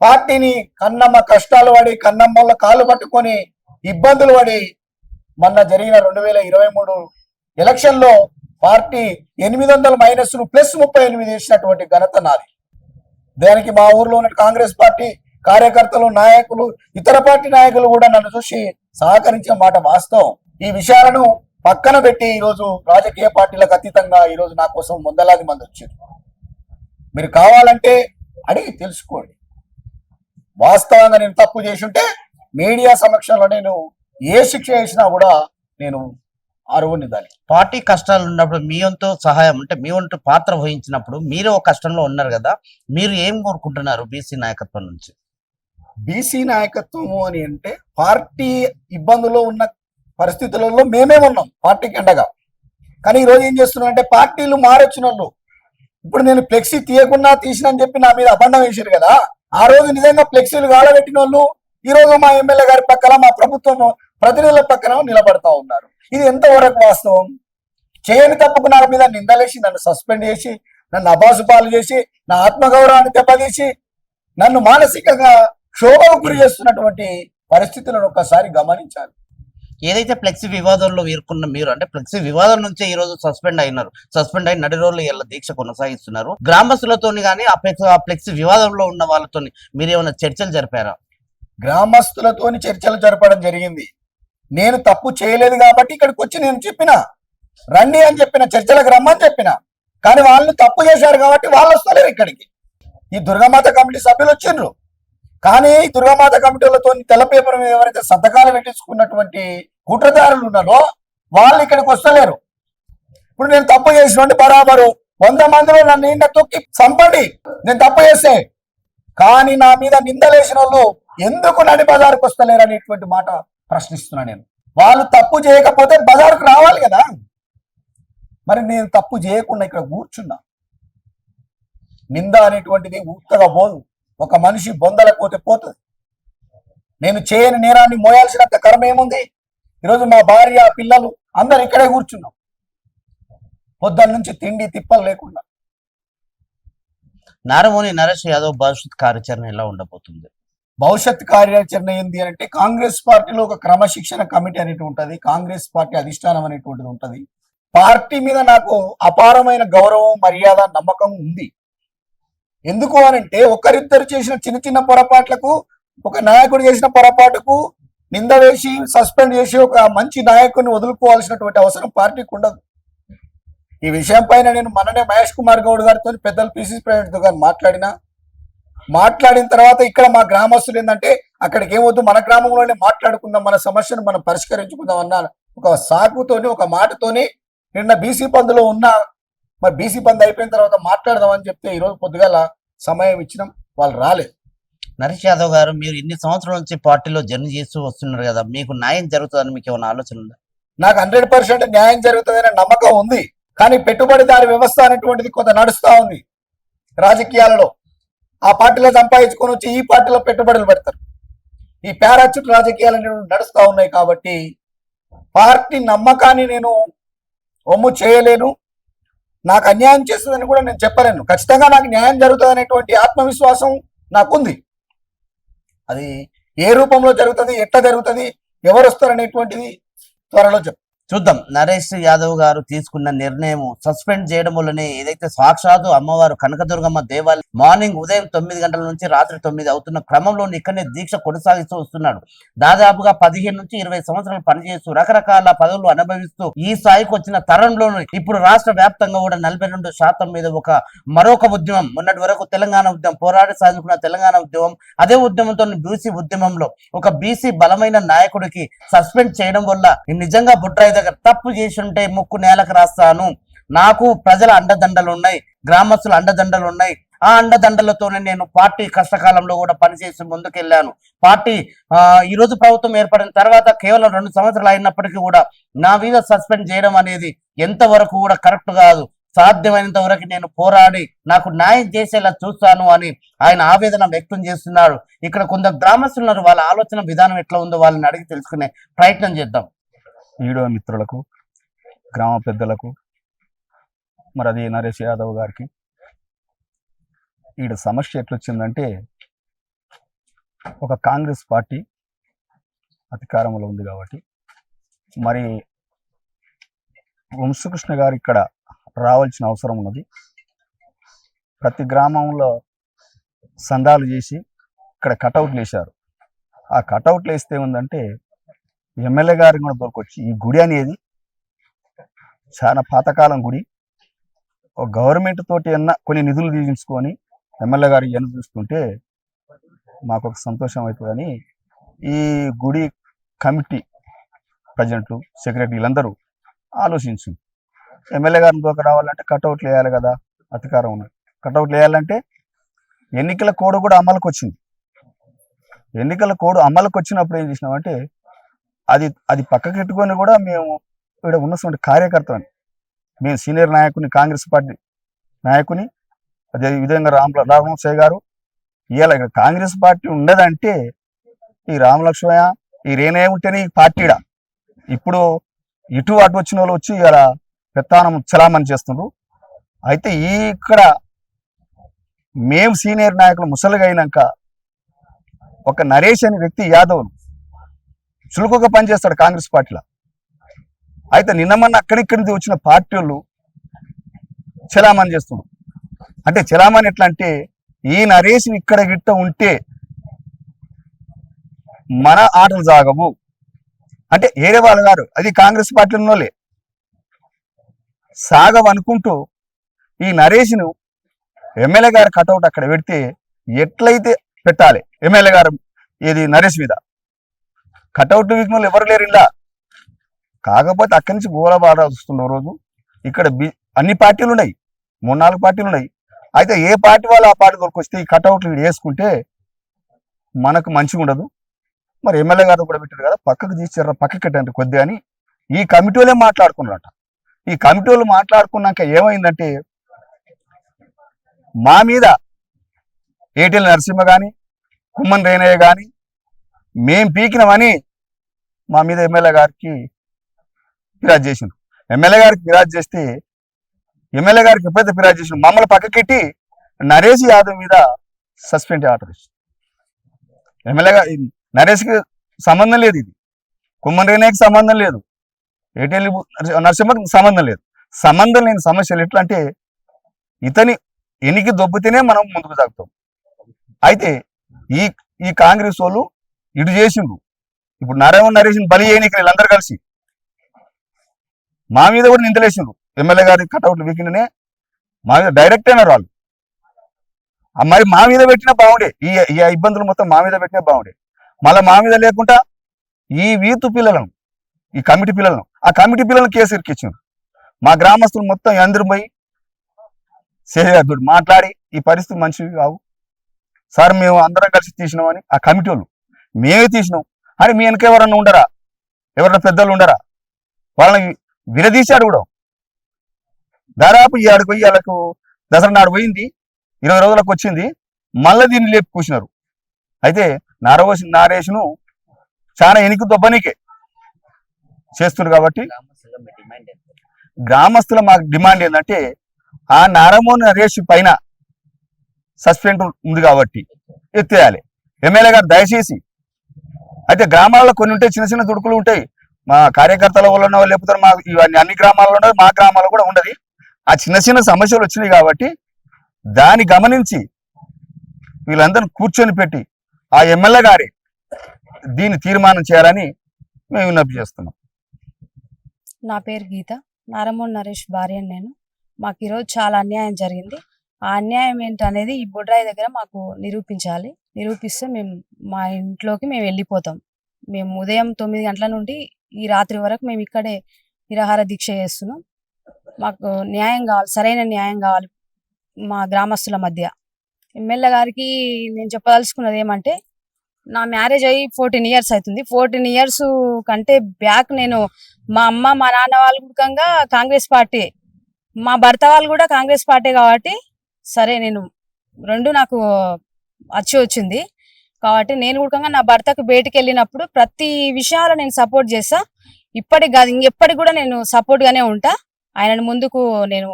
పార్టీని కన్నమ్మ కష్టాలు పడి కన్నమ్మల కాళ్ళు పట్టుకొని ఇబ్బందులు పడి మొన్న జరిగిన రెండు వేల ఇరవై మూడు ఎలక్షన్లో పార్టీ ఎనిమిది వందల మైనస్ను ప్లస్ ముప్పై ఎనిమిది చేసినటువంటి ఘనత నాది. దానికి మా ఊర్లో ఉన్న కాంగ్రెస్ పార్టీ కార్యకర్తలు నాయకులు ఇతర పార్టీ నాయకులు కూడా నన్ను చూసి సహకరించే మాట వాస్తవం. ఈ విషయాలను పక్కన పెట్టి ఈ రోజు రాజకీయ పార్టీలకు అతీతంగా ఈ రోజు నా కోసం వందలాది మంది వచ్చారు. మీరు కావాలంటే అడిగి తెలుసుకోండి. వాస్తవంగా నేను తప్పు చేసి ఉంటే మీడియా సమక్షంలో నేను ఏ శిక్ష వేసినా కూడా నేను అరువుని దానికి
పార్టీ కష్టాలు ఉన్నప్పుడు మీ వంతు సహాయం అంటే మీ వంతు పాత్ర వహించినప్పుడు మీరే ఒక కష్టంలో ఉన్నారు కదా మీరు ఏం కోరుకుంటున్నారు బీసీ నాయకత్వం నుంచి?
బీసీ నాయకత్వము అని అంటే పార్టీ ఇబ్బందుల్లో ఉన్న పరిస్థితులలో మేమే ఉన్నాం పార్టీకి అండగా కానీ ఈ రోజు ఏం చేస్తున్నాం అంటే పార్టీలు మారొచ్చిన వాళ్ళు ఇప్పుడు నేను ఫ్లెక్సీ తీయకుండా తీసినని చెప్పి నా మీద అబంధం వేసారు కదా. ఆ రోజు నిజంగా ఫ్లెక్సీలు గాడబెట్టిన వాళ్ళు ఈ రోజు మా ఎమ్మెల్యే గారి పక్కన మా ప్రభుత్వం ప్రతినిధుల పక్కన నిలబడతా ఉన్నారు. ఇది ఎంతవరకు వాస్తవం? చేయని తప్పుకు నా మీద నిందలేసి నన్ను సస్పెండ్ చేసి నన్ను అబాసుపాలు చేసి నా ఆత్మగౌరవాన్ని దెబ్బతీసి నన్ను మానసికంగా క్షోభకు గురి చేస్తున్నటువంటి పరిస్థితులను ఒక్కసారి గమనించాలి.
ఏదైతే ఫ్లెక్సీ వివాదంలో వీరుకున్న మీరు అంటే ఫ్లెక్సీ వివాదం నుంచే ఈ రోజు సస్పెండ్ అయినారు సస్పెండ్ అయిన నడి రోజులు ఇలా దీక్ష కొనసాగిస్తున్నారు. గ్రామస్తులతోని కానీ ఆ ఫ్లెక్సీ వివాదంలో ఉన్న వాళ్ళతోని మీరు ఏమైనా చర్చలు జరిపారా?
గ్రామస్తులతోని చర్చలు జరపడం జరిగింది. నేను తప్పు చేయలేదు కాబట్టి ఇక్కడికి వచ్చి నేను చెప్పిన రండి అని చెప్పిన చర్చలకు రమ్మని చెప్పిన కానీ వాళ్ళు తప్పు చేశారు కాబట్టి వాళ్ళు వస్తలేరు ఇక్కడికి. ఈ దుర్గామాత కమిటీ సభ్యులు వచ్చిండ్రు. కానీ దుర్గామాత కమిటీలతో తెల్ల పేపర్ మీద ఎవరైతే సంతకాలు పెట్టించుకున్నటువంటి కుట్రదారులు ఉన్నారో వాళ్ళు ఇక్కడికి వస్తలేరు. ఇప్పుడు నేను తప్పు చేసినటువంటి బరాబరు వంద మందిలో నన్ను నిండ తొక్కి చంపండి. నేను తప్పు చేస్తే. కానీ నా మీద నిందలేసిన వాళ్ళు ఎందుకు నడి బజారుకు వస్తలేరు అనేటువంటి మాట ప్రశ్నిస్తున్నా నేను. వాళ్ళు తప్పు చేయకపోతే బజారుకు రావాలి కదా. మరి నేను తప్పు చేయకుండా ఇక్కడ కూర్చున్నా. నింద అనేటువంటిది ఉత్తగా పోదు ఒక మనిషి బొందలకపోతే పోతుంది. నేను చేయని నేరాన్ని మోయాల్సినంత కర్మ ఏముంది? ఈరోజు మా భార్య పిల్లలు అందరు ఇక్కడే కూర్చున్నాం. పొద్దున్న నుంచి తిండి తిప్పలు లేకుండా.
నారమోని నరేష్ యాదవ్ భవిష్యత్ కార్యాచరణ ఎలా ఉండబోతుంది?
భవిష్యత్ కార్యాచరణ ఏంది అంటే కాంగ్రెస్ పార్టీలో ఒక క్రమశిక్షణ కమిటీ అనేటి ఉంటది. కాంగ్రెస్ పార్టీ అధిష్టానం అనేటువంటిది ఉంటది. పార్టీ మీద నాకు అపారమైన గౌరవం మర్యాద నమ్మకం ఉంది. ఎందుకు అనంటే ఒకరిద్దరు చేసిన చిన్న చిన్న పొరపాట్లకు ఒక నాయకుడు చేసిన పొరపాటుకు నింద వేసి సస్పెండ్ చేసి ఒక మంచి నాయకుడిని వదులుకోవాల్సినటువంటి అవసరం పార్టీకి ఉండదు. ఈ విషయం పైన నేను మననే మహేష్ కుమార్ గౌడ్ గారితో పెద్దలు పిసిసి ప్రెసిడెంట్ గారు మాట్లాడిన. మాట్లాడిన తర్వాత ఇక్కడ మా గ్రామస్తులు ఏంటంటే అక్కడికి ఏమొద్దు మన గ్రామంలోనే మాట్లాడుకుందాం మన సమస్యను మనం పరిష్కరించుకుందాం అన్న ఒక సాకుతోని ఒక మాటతోని నిన్న బీసీ పందులో ఉన్న మరి బీసీ పంద్ అయిపోయిన తర్వాత మాట్లాడదాం అని చెప్తే ఈ రోజు పొద్దుగాల సమయం ఇచ్చినాం వాళ్ళు రాలేదు.
నరేష్ యాదవ్ గారు మీరు ఇన్ని సంవత్సరాల నుంచి పార్టీలో జర్నీ చేస్తూ వస్తున్నారు కదా మీకు న్యాయం జరుగుతుందని మీకు ఏమైనా ఆలోచన ఉందా?
నాకు హండ్రెడ్ పర్సెంట్ న్యాయం జరుగుతుందనే నమ్మకం ఉంది కానీ పెట్టుబడిదారి వ్యవస్థ అనేటువంటిది కొంత నడుస్తా ఉంది రాజకీయాలలో. ఆ పార్టీలో సంపాదించుకొని వచ్చి ఈ పార్టీలో పెట్టుబడులు పెడతారు. ఈ పారాచ్యూట్ రాజకీయాలు అనేవి నడుస్తా ఉన్నాయి కాబట్టి పార్టీ నమ్మకాన్ని నేను ఒమ్ము చేయలేను నాకు అన్యాయం చేస్తుందని కూడా నేను చెప్పలేను. ఖచ్చితంగా నాకు న్యాయం జరుగుతుంది అనేటువంటి ఆత్మవిశ్వాసం నాకుంది. అది ఏ రూపంలో జరుగుతుంది ఎట్లా జరుగుతుంది ఎవరు వస్తారు అనేటువంటిది త్వరలో చెప్తాను
చూద్దాం. నరేష్ యాదవ్ గారు తీసుకున్న నిర్ణయం సస్పెండ్ చేయడం వల్లనే ఏదైతే సాక్షాత్తు అమ్మవారు కనకదుర్గమ్మ దేవాలయం మార్నింగ్ ఉదయం తొమ్మిది గంటల నుంచి రాత్రి తొమ్మిది అవుతున్న క్రమంలో ఇక్కడనే దీక్ష కొనసాగిస్తూ వస్తున్నాడు. దాదాపుగా పదిహేను నుంచి ఇరవై సంవత్సరాలు పనిచేస్తూ రకరకాల పదవులు అనుభవిస్తూ ఈ స్థాయికి వచ్చిన తరంలోనూ ఇప్పుడు రాష్ట్ర వ్యాప్తంగా కూడా నలభై రెండు శాతం మీద ఒక మరొక ఉద్యమం మొన్నటి వరకు తెలంగాణ ఉద్యమం పోరాట సాధించుకున్న తెలంగాణ ఉద్యమం అదే ఉద్యమంతో బీసీ ఉద్యమంలో ఒక బీసీ బలమైన నాయకుడికి సస్పెండ్ చేయడం వల్ల నిజంగా బుట్రాయి దగ్గర తప్పు చేసుంటే ముక్కు నేలకు రాస్తాను. నాకు ప్రజల అండదండలు ఉన్నాయి గ్రామస్తుల అండదండలు ఉన్నాయి. ఆ అండదండలతోనే నేను పార్టీ కష్టకాలంలో కూడా పనిచేసి ముందుకెళ్ళాను. పార్టీ ఆ ఈ రోజు ప్రభుత్వం ఏర్పడిన తర్వాత కేవలం రెండు సంవత్సరాలు అయినప్పటికీ కూడా నా మీద సస్పెండ్ చేయడం అనేది ఎంతవరకు కూడా కరెక్ట్ కాదు. సాధ్యమైనంత వరకు నేను పోరాడి నాకు న్యాయం చేసేలా చూస్తాను అని ఆయన ఆవేదన వ్యక్తం చేస్తున్నాడు. ఇక్కడ కొందరు గ్రామస్తులు ఉన్నారు వాళ్ళ ఆలోచన విధానం ఎట్లా ఉందో వాళ్ళని అడిగి తెలుసుకునే ప్రయత్నం చేద్దాం.
వీడియో మిత్రులకు గ్రామ పెద్దలకు మరి అది నరేష్ యాదవ్ గారికి. ఈడ సమస్య ఎట్లొచ్చిందంటే ఒక కాంగ్రెస్ పార్టీ అధికారంలో ఉంది కాబట్టి మరి వంశకృష్ణ గారు ఇక్కడ రావాల్సిన అవసరం ఉన్నది. ప్రతి గ్రామంలో సందాలు చేసి ఇక్కడ కటౌట్లు వేశారు ఆ కటౌట్లు వేస్తే ఉందంటే ఎమ్మెల్యే గారికి కూడా దొరకొచ్చి. ఈ గుడి అనేది చాలా పాతకాలం గుడి. ఒక గవర్నమెంట్ తోటి అన్న కొన్ని నిధులు తీయించుకొని ఎమ్మెల్యే గారు ఇవన్నీ చూస్తుంటే మాకు ఒక సంతోషం అవుతుందని ఈ గుడి కమిటీ ప్రజెంట్లు సెక్రటరీ వీళ్ళందరూ ఆలోచించు ఎమ్మెల్యే గారిని దూక రావాలంటే కటౌట్లు వేయాలి కదా అధికారం ఉన్నది. కటౌట్లు వేయాలంటే ఎన్నికల కోడ్ కూడా అమలుకు వచ్చింది ఎన్నికల కోడ్ అమలుకు వచ్చినప్పుడు ఏం చేసినామంటే అది అది పక్కకెట్టుకొని కూడా మేము ఇక్కడ ఉన్నటువంటి కార్యకర్తని మేము సీనియర్ నాయకుని కాంగ్రెస్ పార్టీ నాయకుని అదే విధంగా రామ్ రామలక్ష్మయ్య గారు. ఇవాళ ఇక్కడ కాంగ్రెస్ పార్టీ ఉండదంటే ఈ రామలక్ష్మయ్య ఈ రేనే ఉంటేనే ఈ పార్టీడా? ఇప్పుడు ఇటు అటు వచ్చిన వాళ్ళు వచ్చి ఇలా పెత్తానం చలామణి చేస్తున్నారు. అయితే ఈ ఇక్కడ మేము సీనియర్ నాయకులు ముసలిగా అయినాక ఒక నరేష్ అనే వ్యక్తి యాదవ్ చులుకుగా పనిచేస్తాడు కాంగ్రెస్ పార్టీలో. అయితే నిన్న మొన్న అక్కడిక్కడి నుంచి వచ్చిన పార్టీ వాళ్ళు చలామణి చేస్తున్నాడు అంటే చలామణి ఎట్లా అంటే ఈ నరేష్ ఇక్కడ గిట్ట ఉంటే మన ఆటలు సాగవు. అంటే ఏరే వాళ్ళు గారు అది కాంగ్రెస్ పార్టీ ఉన్నోలే సాగవనుకుంటూ ఈ నరేష్ను ఎమ్మెల్యే గారి కటౌట్ అక్కడ పెడితే ఎట్లయితే పెట్టాలి ఎమ్మెల్యే గారు ఇది నరేష్ మీద. కటౌట్ వీక్నోళ్ళు ఎవరు లేరు ఇలా కాకపోతే అక్కడి నుంచి గోలబాడ వస్తున్న రోజు ఇక్కడ బి- అన్ని పార్టీలు ఉన్నాయి. మూడు నాలుగు పార్టీలు ఉన్నాయి. అయితే ఏ పార్టీ వాళ్ళు ఆ పార్టీ దొరికొస్తే ఈ కటౌట్లు వీడు వేసుకుంటే మనకు మంచిగా ఉండదు. మరి ఎమ్మెల్యే గారు కూడా పెట్టారు కదా పక్కకు తీసారా పక్కకి పెట్టండి కొద్దిగా అని ఈ కమిటీలే మాట్లాడుకున్నారట. ఈ కమిటీలు మాట్లాడుకున్నాక ఏమైందంటే మా మీద ఏటీఎల్ నరసింహ కానీ కుమ్మన్ రేనయ్య కానీ మేం పీకినమని మా మీద ఎమ్మెల్యే గారికి ఫిర్యాదు చేసిండు. ఎమ్మెల్యే గారికి ఫిర్యాదు చేస్తే ఎమ్మెల్యే గారికి ఎప్పుడైతే ఫిర్యాదు చేసిన మమ్మల్ని పక్కకెట్టి నరేష్ యాదవ్ మీద సస్పెండ్ ఆర్డర్ ఇచ్చింది ఎమ్మెల్యే గారు నరేష్కి సంబంధం లేదు ఇది. కుమ్మన్ సంబంధం లేదు. ఏటీఎల్ నరసింహకి సంబంధం లేదు. సంబంధం లేని సమస్యలు ఎట్లా అంటే ఇతని ఎనికి దొబ్బితేనే మనం ముందుకు సాగుతాం. అయితే ఈ ఈ కాంగ్రెస్ వాళ్ళు ఇటు చేసిండ్రు. ఇప్పుడు నారాయణ నరేషన్ బలి చేయనికి వీళ్ళందరూ కలిసి మా మీద కూడా నిందలేసిండ్రు. ఎమ్మెల్యే గారి కటౌట్లు వీకిండనే మా మీద డైరెక్ట్ అయినారు వాళ్ళు. మరి మా మీద పెట్టినా బాగుండే ఈ ఇబ్బందులు మొత్తం మా మీద పెట్టినా బాగుండే మళ్ళీ మా మీద లేకుండా ఈ వీతు పిల్లలను ఈ కమిటీ పిల్లలను ఆ కమిటీ పిల్లలను కేసు ఇరికిచ్చిండ్రు మా గ్రామస్తులు మొత్తం అందరూ పోయి సేహతుడు మాట్లాడి ఈ పరిస్థితి మంచివి కావు. సార్ మేము అందరం కలిసి తీసినామని ఆ కమిటీ వాళ్ళు మేమే తీసినాం. అని మీ వెనక ఎవరన్నా ఉండరా? ఎవరన్నా పెద్దలు ఉండరా? వాళ్ళని విడదీశాడు కూడా. దాదాపు ఈ ఆడికి పోయి వాళ్ళకు దసరా నాడు పోయింది. ఇరవై రోజులకు వచ్చింది. మళ్ళీ దీన్ని లేపు కూర్చున్నారు అయితే నారవోసి నారేషును చాలా ఎనికి దొబ్బనికే చేస్తున్నారు కాబట్టి గ్రామస్తుల మాకు డిమాండ్ ఏంటంటే ఆ నారమోహన్ నరేష్ పైన సస్పెండ్ ఉంది కాబట్టి ఎత్తేయాలి. ఎమ్మెల్యే గారు దయచేసి అయితే గ్రామాల్లో కొన్ని ఉంటాయి చిన్న చిన్న దుడుకులు ఉంటాయి. మా కార్యకర్తల వల్ల లేకపోతే మా ఇవన్నీ అన్ని గ్రామాల్లో ఉన్నది మా గ్రామాల్లో కూడా ఉండదు ఆ చిన్న చిన్న సమస్యలు వచ్చినాయి కాబట్టి దాన్ని గమనించి వీళ్ళందరిని కూర్చొని పెట్టి ఆ ఎమ్మెల్యే గారి దీన్ని తీర్మానం చేయాలని మేము విన్నపి చేస్తున్నాం.
నా పేరు గీత. నారమోహన్ నరేష్ భార్య నేను. మాకు ఈరోజు చాలా అన్యాయం జరిగింది. ఆ అన్యాయం ఏంటనేది ఈ బొడ్రాయి దగ్గర మాకు నిరూపించాలి. నిరూపిస్తే మేము మా ఇంట్లోకి మేము వెళ్ళిపోతాం. మేము ఉదయం తొమ్మిది గంటల నుండి ఈ రాత్రి వరకు మేము ఇక్కడే నిరాహార దీక్ష చేస్తున్నాం. మాకు న్యాయం కావాలి సరైన న్యాయం కావాలి మా గ్రామస్తుల మధ్య. ఎమ్మెల్యే గారికి నేను చెప్పదలుచుకున్నది ఏమంటే నా మ్యారేజ్ అయ్యి ఫోర్టీన్ ఇయర్స్ అవుతుంది. ఫోర్టీన్ ఇయర్స్ కంటే బ్యాక్ నేను మా అమ్మ మా నాన్న వాళ్ళు కూడా కాంగ్రెస్ పార్టీ మా భర్త వాళ్ళు కూడా కాంగ్రెస్ పార్టీ కాబట్టి సరే నేను రెండు నాకు వచ్చి వచ్చింది. కాబట్టి నేను కూడా నా భర్తకు బయటికి వెళ్ళినప్పుడు ప్రతి విషయాలు నేను సపోర్ట్ చేస్తా. ఇప్పటికి కాదు ఇంకెప్పటికి కూడా నేను సపోర్ట్ గానే ఉంటా. ఆయనను ముందుకు నేను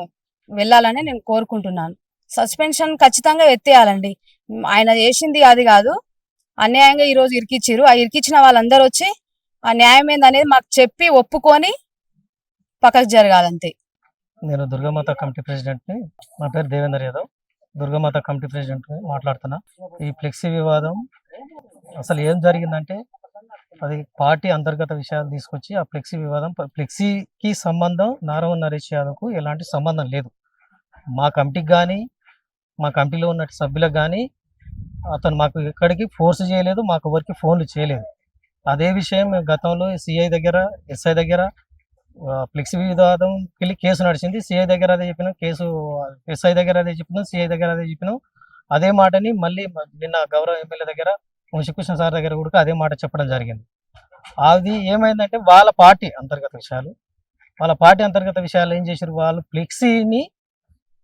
వెళ్ళాలని నేను కోరుకుంటున్నాను. సస్పెన్షన్ ఖచ్చితంగా ఎత్తేయాలండి. ఆయన చేసింది అది కాదు. అన్యాయంగా ఈ రోజు ఇరికిచ్చిరు ఆ ఇరికిచ్చిన వాళ్ళందరూ వచ్చి ఆ న్యాయం ఏందనేది మాకు చెప్పి ఒప్పుకొని పక్కకు జరగాలంతే.
నేను దుర్గామాత కమిటీ ప్రెసిడెంట్ని నా పేరు దేవేందర్ యాదవ్. దుర్గమాత కమిటీ ప్రెసిడెంట్ మాట్లాడుతున్నా. ఈ ఫ్లెక్సీ వివాదం అసలు ఏం జరిగిందంటే అది పార్టీ అంతర్గత విషయాలు తీసుకొచ్చి ఆ ఫ్లెక్సీ వివాదం ఫ్లెక్సీకి సంబంధం నారవన్ నరేష్ యాదవ్కు ఎలాంటి సంబంధం లేదు. మా కమిటీకి కానీ మా కమిటీలో ఉన్న సభ్యులకు కానీ అతను మాకు ఎక్కడికి ఫోర్స్ చేయలేదు మాకు ఎవరికి ఫోన్లు చేయలేదు. అదే విషయం మేము గతంలో సిఐ దగ్గర ఎస్ఐ దగ్గర ఫ్లెక్సీ వివాదం వెళ్ళి కేసు నడిచింది. సిఐ దగ్గర అదే చెప్పినాం. కేసు ఎస్ఐ దగ్గర అదే చెప్పినాం సిఐ దగ్గర అదే చెప్పినాం. అదే మాటని మళ్ళీ నిన్న గౌరవ ఎమ్మెల్యే దగ్గర వంశీకృష్ణ సార్ దగ్గర కూడా అదే మాట చెప్పడం జరిగింది. అది ఏమైందంటే వాళ్ళ పార్టీ అంతర్గత విషయాలు. వాళ్ళ పార్టీ అంతర్గత విషయాలు ఏం చేశారు వాళ్ళు ఫ్లెక్సీని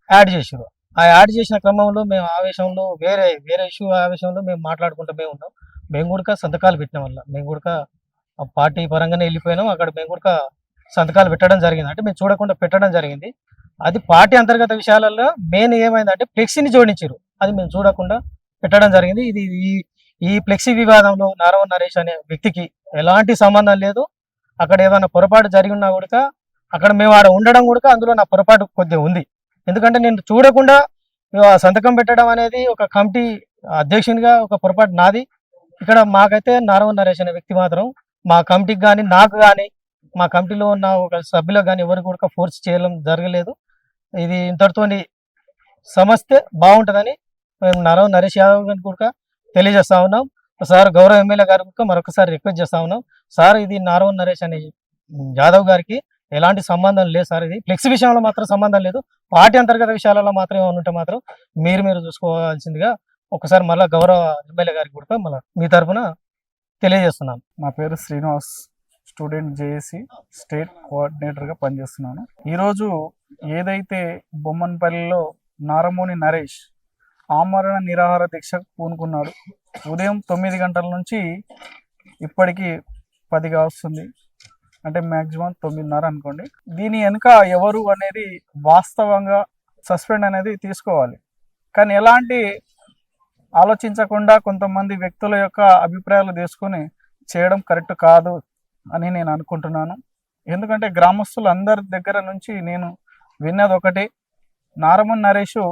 యాడ్ చేశారు ఆ యాడ్ చేసిన క్రమంలో మేము ఆవేశంలో వేరే వేరే ఇష్యూ ఆవేశంలో మేము మాట్లాడుకుంటూ మేము ఉన్నాం. మేము కూడా సంతకాలు పెట్టిన వల్ల మేము కూడా ఆ పార్టీ పరంగానే వెళ్ళిపోయినాం. అక్కడ మేము కూడా సంతకాలు పెట్టడం జరిగింది. అంటే మేము చూడకుండా పెట్టడం జరిగింది. అది పార్టీ అంతర్గత విషయాలలో మెయిన్ ఏమైందంటే ఫ్లెక్సీని జోడించారు అది మేము చూడకుండా పెట్టడం జరిగింది. ఇది ఈ ఈ ఫ్లెక్సీ వివాదంలో నారవ నరేష్ అనే వ్యక్తికి ఎలాంటి సంబంధం లేదు. అక్కడ ఏదైనా పొరపాటు జరిగి ఉన్నా కూడా అక్కడ మేము ఆడ ఉండడం కూడా అందులో నా పొరపాటు కొద్దిగా ఉంది. ఎందుకంటే నేను చూడకుండా సంతకం పెట్టడం అనేది ఒక కమిటీ అధ్యక్షునిగా ఒక పొరపాటు నాది. ఇక్కడ మాకైతే నారవ నరేష్ అనే వ్యక్తి మాత్రం మా కమిటీకి కానీ నాకు కానీ మా కమిటీలో ఉన్న ఒక సభ్యులకు కానీ ఎవరు కూడా ఫోర్స్ చేయడం జరగలేదు. ఇది ఇంతటితోని సమస్తే బాగుంటుందని మేము నరవ నరేష్ యాదవ్ గారిని కూడా తెలియజేస్తా ఉన్నాం. సార్ గౌరవ ఎమ్మెల్యే గారు కూడా మరొకసారి రిక్వెస్ట్ చేస్తా ఉన్నాం. సార్ ఇది నారవ నరేష్ అనే యాదవ్ గారికి ఎలాంటి సంబంధం లేదు సార్ ఇది. ఫ్లెక్స్ విషయంలో మాత్రం సంబంధం లేదు. పార్టీ అంతర్గత విషయాలలో మాత్రమే ఉంటే మాత్రం మీరు మీరు చూసుకోవాల్సిందిగా ఒకసారి మళ్ళీ గౌరవ ఎమ్మెల్యే గారికి కూడా మళ్ళీ మీ తరఫున తెలియజేస్తున్నాను
నా పేరు శ్రీనివాస్. స్టూడెంట్ జేఏసి స్టేట్ కోఆర్డినేటర్గా పనిచేస్తున్నాను. ఈరోజు ఏదైతే బొమ్మన్పల్లిలో నారమోని నరేష్ ఆమరణ నిరాహార దీక్షకు పూనుకున్నాడు ఉదయం తొమ్మిది గంటల నుంచి ఇప్పటికి పదిగా వస్తుంది. అంటే మ్యాక్సిమం తొమ్మిదిన్నర అనుకోండి. దీని వెనుక ఎవరు అనేది వాస్తవంగా సస్పెండ్ అనేది తీసుకోవాలి. కానీ ఎలాంటి ఆలోచించకుండా కొంతమంది వ్యక్తుల యొక్క అభిప్రాయాలు తీసుకొని చేయడం కరెక్ట్ కాదు. అని నేను అనుకుంటున్నాను. ఎందుకంటే గ్రామస్తులు అందరి దగ్గర నుంచి నేను విన్నది ఒకటి నారమన్ నరేష్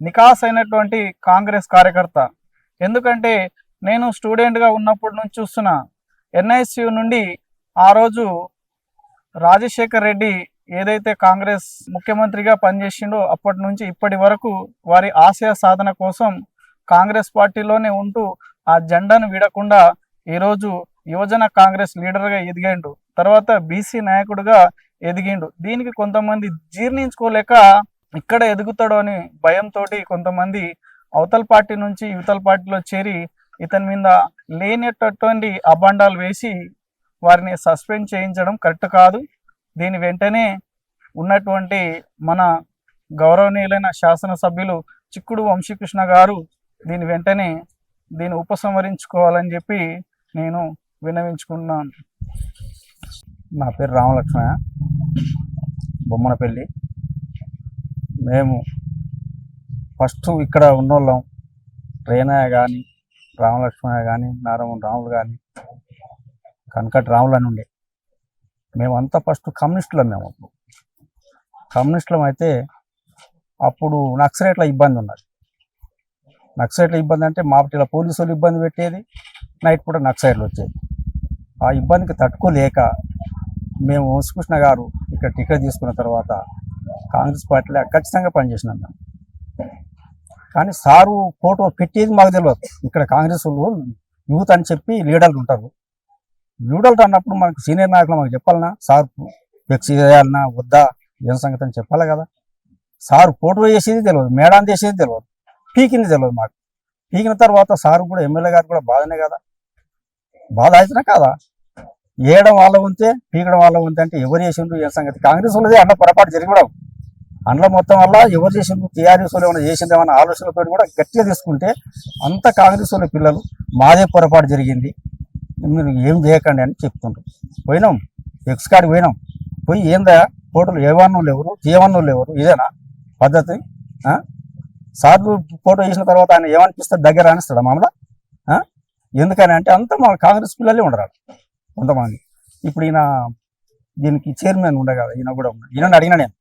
నికాస్ అయినటువంటి కాంగ్రెస్ కార్యకర్త. ఎందుకంటే నేను స్టూడెంట్గా ఉన్నప్పటి నుంచి చూస్తున్నా ఎన్ఐసియు నుండి ఆ రోజు రాజశేఖర్ రెడ్డి ఏదైతే కాంగ్రెస్ ముఖ్యమంత్రిగా పనిచేసిండో అప్పటి నుంచి ఇప్పటి వరకు వారి ఆశయ సాధన కోసం కాంగ్రెస్ పార్టీలోనే ఉంటూ ఆ జెండాను విడకుండా ఈరోజు యువజన కాంగ్రెస్ లీడర్గా ఎదిగాడు. తర్వాత బీసీ నాయకుడిగా ఎదిగిండు. దీనికి కొంతమంది జీర్ణించుకోలేక ఇక్కడ ఎదుగుతాడు అని భయంతో కొంతమంది అవతల పార్టీ నుంచి యువతల పార్టీలో చేరి ఇతని మీద లేనటువంటి అబండాలు వేసి వారిని సస్పెండ్ చేయించడం కరెక్ట్ కాదు. దీని వెంటనే ఉన్నటువంటి మన గౌరవనీయులైన శాసనసభ్యులు చిక్కుడు వంశీకృష్ణ గారు దీని వెంటనే దీన్ని ఉపసంహరించుకోవాలని చెప్పి నేను విన్నవించుకున్నాను.
నా పేరు రామలక్ష్మయ్య. బొమ్మనపల్లి. మేము ఫస్ట్ ఇక్కడ ఉన్నోళ్ళం. రేనయ్య కానీ రామలక్ష్మయ్య కానీ నారాయణ రాములు కానీ కనకటి రాములు అని ఉండే. మేమంతా ఫస్ట్ కమ్యూనిస్టులం మేము అప్పుడు. కమ్యూనిస్టులం అయితే అప్పుడు నక్సరేట్ల ఇబ్బంది ఉన్నది. నక్సరేట్ల ఇబ్బంది అంటే మాపటిలో పోలీసు వాళ్ళు ఇబ్బంది పెట్టేది నైట్ పూట నక్సలైట్లు వచ్చేది. ఆ ఇబ్బందికి తట్టుకోలేక మేము వంశకృష్ణ గారు ఇక్కడ టికెట్ తీసుకున్న తర్వాత కాంగ్రెస్ పార్టీలో ఖచ్చితంగా పనిచేసినాం మేము. కానీ సారు ఫోటో పెట్టేది మాకు తెలియదు. ఇక్కడ కాంగ్రెస్ వాళ్ళు యూత్ అని చెప్పి లీడర్లు ఉంటారు. లీడర్లు అన్నప్పుడు మనకు సీనియర్ నాయకులు మాకు చెప్పాలనా? సార్ ఫ్లెక్స్ చేయాలన్నా వద్దా? ఏం సంగతి అని చెప్పాలి కదా. సార్ ఫోటో వేసేది తెలియదు. మేడాన్ని చేసేది తెలియదు. పీకింది తెలియదు మాకు. పీకిన తర్వాత సార్ కూడా ఎమ్మెల్యే గారు కూడా బాధనే కదా. బాధ అవుతున్నా కాదా. ఏయడం వాళ్ళ ఉంటే పీకడం వాళ్ళ ఉంటే అంటే ఎవరు చేసిండ్రు ఏ సంగతి? కాంగ్రెస్ వాళ్ళదే అన్న పొరపాటు జరగడం అండ్ల మొత్తం వల్ల ఎవరు చేసిండ్రు టీఆర్ఎస్ వాళ్ళు ఏమైనా చేసిందేమన్న ఆలోచనతో కూడా గట్టిగా తీసుకుంటే అంత కాంగ్రెస్ వాళ్ళ పిల్లలు మాదే పొరపాటు జరిగింది. మీరు ఏం చేయకండి అని చెప్తుండ్రు. పోయినాం ఎక్స్ కార్డ్ పోయినాం. పోయి ఏందా? ఫోటోలు ఏవన్న ఎవరు? తీయవన్న ఎవరు? ఇదేనా? పద్ధతి? సార్లు ఫోటో వేసిన తర్వాత ఆయన ఏమనిపిస్తాడు దగ్గర అనిస్తాడు మామూలు ఎందుకని అంటే అంతా మా కాంగ్రెస్ పిల్లలే ఉండరు కొంతమంది ఇప్పుడు ఈయన దీనికి చైర్మన్ ఉండే కదా ఈయన కూడా ఉన్నాడు. ఈయన అడిగిన నేను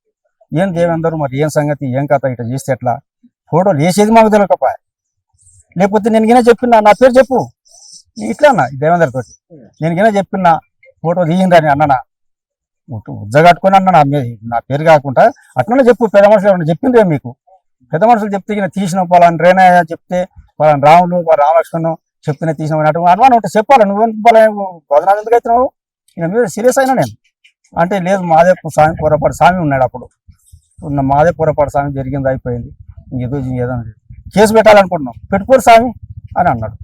ఏం దేవేందరు మరి ఏం సంగతి ఏం కథ ఇట్లా చేస్తే ఎట్లా? ఫోటోలు వేసేది మాకు తెలియకపా లేకపోతే నేను గినా చెప్పిన నా పేరు చెప్పు. ఇట్లా అన్న దేవేందర్ తోటి. నేను గినా చెప్పిన ఫోటో తీయిందని అని అన్నా ఉజ్జగట్టుకొని అన్న నా నా పేరు కాకుండా అట్లనే చెప్పు పెద్ద మనుషులు ఏమన్నా చెప్పిండ్రే మీకు. పెద్ద మనుషులు చెప్తే గిన తీసిన పలాని రేనయ్య చెప్తే పలాని రాములు పలాని రామలక్ష్మణ్ చెప్తేనే తీసిన అనుమానం ఉంటే చెప్పాలి. నువ్వు బదనాలు ఎందుకు అవుతున్నావు ఈయన మీద సీరియస్ అయినా నేను. అంటే లేదు మాదే స్వామి పొరపాటు. స్వామి ఉన్నాడు అప్పుడు. ఉన్న మాదే పొరపాటు స్వామి జరిగింది అయిపోయింది. ఏదో ఏదో కేసు పెట్టాలనుకుంటున్నాం. పెట్టుకోరు స్వామి అని అన్నాడు.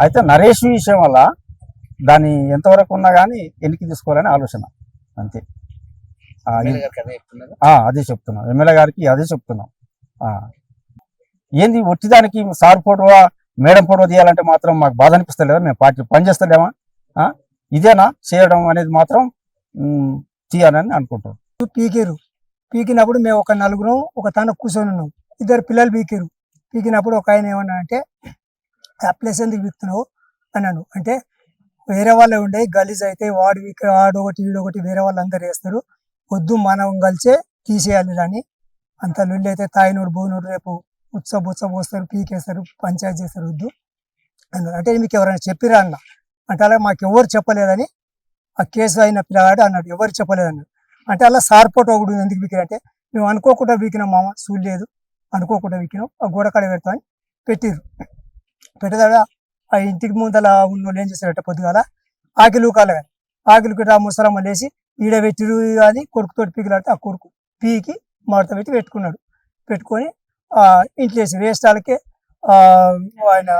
అయితే నరేష్ విషయం వల్ల దాన్ని ఎంతవరకు ఉన్నా కానీ వెనక్కి తీసుకోవాలని ఆలోచన. అంతే.
అదే
చెప్తున్నాం. ఎమ్మెల్యే గారికి అదే చెప్తున్నాం. ఆ. ఏంది ఒట్టిదానికి సార్ ఫోటో మేడం ఫోటో తీయాలంటే మాత్రం మాకు బాధ అనిపిస్తలేదా. మేము పార్టీ పనిచేస్తలేమా ఇదేనా? చేయడం అనేది మాత్రం తీయాలని అనుకుంటాం
పీకిరు. పీకినప్పుడు మేము ఒక నలుగురం ఒక తన కూర్చొని ఉన్నాం. ఇద్దరు పిల్లలు పీకిరు. పీకినప్పుడు ఒక ఆయన ఏమన్నా అంటే ఆ ప్లేస్ ఎందుకు పీకుతున్నావు? అన్నాను. అంటే వేరే వాళ్ళే ఉండే గలీజ్ అయితే వాడు వీక్ వాడు ఒకటి వేరే వాళ్ళు అందరు వేస్తారు. వద్దు మనం కలిసే తీసేయాలి అని అంత లొల్లి అయితే తాయినోడు బోనోడు రేపు ఉత్స బుత్స పోస్తారు పీకేస్తారు పంచాయతీ చేస్తారు వద్దు. అన్నారు. అంటే మీకు ఎవరైనా చెప్పిరా అన్న? అంటే అలా మాకు ఎవరు చెప్పలేదని ఆ కేసు అయిన పిల్లగాడు అన్నాడు. ఎవరు చెప్పలేదన్నాడు అంటే అలా సార్ ఒకటి ఉంది, ఎందుకు వీకిన అంటే మేము అనుకోకుండా వీకినాం మామ చూడలేదు అనుకోకుండా వీకినాం ఆ గోడ కాడ పెడతామని పెట్టిరు పెట్టదాడ ఆ ఇంటికి ముందల ఉన్న వాళ్ళు ఏం చేశారట పొద్దుగాల ఆకిలు కాలే కానీ ఆకిలికి రా ముసలమ్మ లేచి ఈడ పెట్టిరు అని కొడుకుతోటి పీకిలాడితే ఆ కొడుకు పీకి మడత పెట్టి పెట్టుకున్నాడు. పెట్టుకొని ఆ ఇంట్లో వేసి వేస్టాలకే ఆయన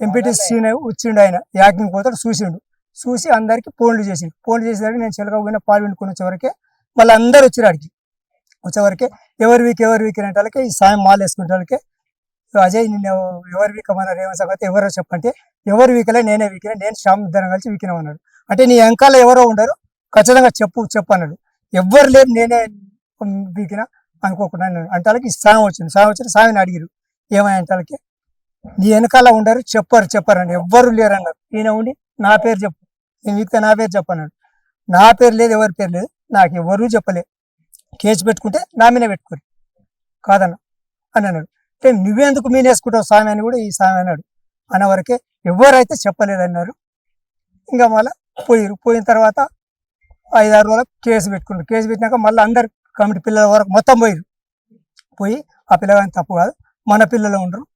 ఎంపీటీ సీన్ వచ్చిండు ఆయన యాక్టింగ్ పోతాడు చూసిండు. చూసి అందరికి ఫోన్లు చేసిండు. ఫోన్లు చేసేసరికి నేను చిలక పోయిన పాలు పిండుకొని వచ్చేవరకే మళ్ళీ అందరు వచ్చారు ఆడికి. వచ్చేవరకే ఎవరి వీక్ ఎవరి వీక్ అనేటాలకే ఈ సాయం మాల్ వేసుకునే వాళ్ళకే అజయ్ నిన్న ఎవరి వీక్ మన రేవంత్ సంగతి ఎవరో చెప్పంటే ఎవరు వీకలే నేనే వీకినా నేను శ్యామ్ ఇద్దరం కలిసి వీకినా అన్నాడు. అంటే నీ వెనకాల ఎవరో ఉండరు ఖచ్చితంగా చెప్పు చెప్పు అన్నాడు. ఎవ్వరు లేరు నేనే వీకినా అనుకోకుండా అన్నాడు అంటే ఈ సాయం వచ్చింది. సాయం వచ్చిన సాయం అడిగిరు. ఏమైనా వాళ్ళకి నీ వెనకాల ఉండరు చెప్పరు చెప్పారని ఎవ్వరు లేరు అన్నారు ఈయన ఉండి నా పేరు చెప్పు. నేను వీక్తే నా పేరు చెప్పన్నాడు నా పేరు లేదు ఎవరి పేరు లేదు. నాకు ఎవరు చెప్పలే. కేసు పెట్టుకుంటే నా మీద పెట్టుకోరు. కాదన్న అని అన్నాడు. అంటే నువ్వెందుకు మీన వేసుకుంటావు స్వామి అని కూడా ఈ స్వామి అన్నాడు. అన్న వరకే ఎవరైతే చెప్పలేదన్నారు ఇంకా మళ్ళీ పోయిరు పోయిన తర్వాత ఐదారు రోజులకు కేసు పెట్టుకున్నారు. కేసు పెట్టినాక మళ్ళీ అందరు కమిటీ పిల్లల వరకు మొత్తం పోయిరు పోయి ఆ పిల్లగాని తప్పు కాదు. మన పిల్లలు ఉండరు.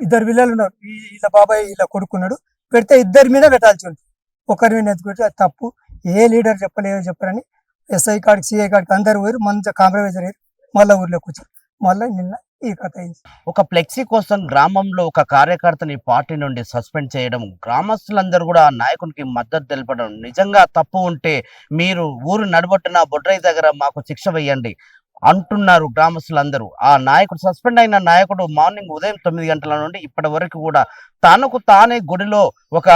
ఇద్దరు పిల్లలు ఉన్నారు. ఈ- వీళ్ళ బాబాయ్ ఇలా కొడుకున్నాడు పెడితే ఇద్దరి మీద పెట్టాల్సి ఉంటుంది. ఒకరి మీద ఎత్తుకుంటే అది తప్పు. ఏ లీడర్ చెప్పలేదు చెప్పరని ఎస్ఐ కాడికి సిఐ కాడికి అందరు పోయి మంచిగా కాంప్రమైజ్ అయ్యారు మళ్ళీ ఊర్లోకి వచ్చారు. మళ్ళీ నిన్న ఈ కథ
ఒక ఫ్లెక్సీ కోసం గ్రామంలో ఒక కార్యకర్తని పార్టీ నుండి సస్పెండ్ చేయడం గ్రామస్తులందరూ కూడా నాయకునికి మద్దతు తెలపడం నిజంగా తప్పు ఉంటే మీరు ఊరు నడబొట్టిన బొడ్రై దగ్గర మాకు శిక్ష వేయండి. అంటున్నారు గ్రామస్తులందరూ. ఆ నాయకుడు సస్పెండ్ అయిన నాయకుడు మార్నింగ్ ఉదయం తొమ్మిది గంటల నుండి ఇప్పటి వరకు కూడా తనకు తానే గుడిలో ఒక